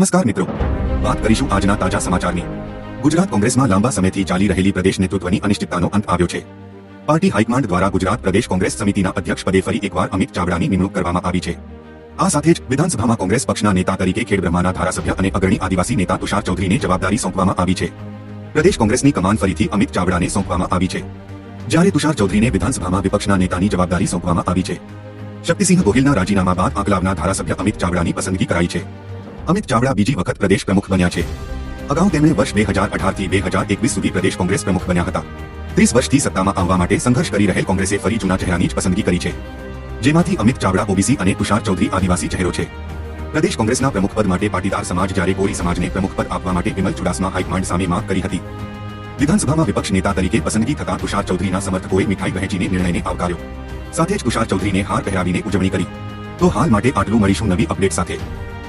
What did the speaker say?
નમસ્કાર મિત્રો. વાત કરીશું આજના તાજા સમાચારની. ગુજરાત કોંગ્રેસમાં લાંબા સમયથી ચાલી રહેલી પ્રદેશ નેતૃત્વની અનિશ્ચિતતાનો અંત આવ્યો છે. પાર્ટી હાઈકમાન્ડ દ્વારા ગુજરાત પ્રદેશ કોંગ્રેસ સમિતિના અધ્યક્ષ પદે ફરી એકવાર અમિત ચાવડાની નિમણૂક કરવામાં આવી છે. આ સાથે જ વિધાનસભામાં કોંગ્રેસ પક્ષના નેતા તરીકે ખેડબ્રહ્માના ધારાસભ્ય અને અગ્રણી આદિવાસી નેતા તુષાર ચૌધરીને જવાબદારી સોંપવામાં આવી છે. પ્રદેશ કોંગ્રેસની કમાન ફરીથી અમિત ચાવડાને સોંપવામાં આવી છે. જ્યારે તુષાર ચૌધરીને વિધાનસભામાં વિપક્ષના નેતાની જવાબદારી સોંપવામાં આવી છે. શક્તિસિંહ ગોહિલના રાજીનામા બાદ આંકલાવના ધારાસભ્ય અમિત ચાવડાની પસંદગી કરાઈ છે. અમિત ચાવડા બીજી વખત પ્રદેશ પ્રમુખ બન્યા છે. અગાઉ તેમણે વર્ષ બે હજાર અઢારથી બે હજાર એકવીસ સુધી પ્રદેશ કોંગ્રેસ પ્રમુખ બન્યા હતા. ત્રીસ વર્ષથી સત્તામાં આવવા માટે સંઘર્ષ કરી રહેલ કોંગ્રેસે ફરી જૂના ચહેરાની જ પસંદગી કરી છે. જેમાંથી અમિત ચાવડા, ઓબીસી અને તુષાર ચૌધરી આદિવાસી ચહેરો છે. પ્રદેશ કોંગ્રેસના પ્રમુખ પદ માટે પાટીદાર સમાજ જ્યારે કોળી સમાજને પ્રમુખ પદ આપવા માટે વિમલ ચુડાસમા હાઈકમાન્ડ સામે માંગ કરી હતી. વિધાનસભામાં વિપક્ષ નેતા તરીકે પસંદગી થતા તુષાર ચૌધરીના સમર્થકોએ મીઠાઈ વહેંચીને નિર્ણયને આવકાર્યો. સાથે જ તુષાર ચૌધરીને હાર પહેરાવીને ઉજવણી કરી. તો હાલ માટે આટલું મળીશું નવી અપડેટ સાથે.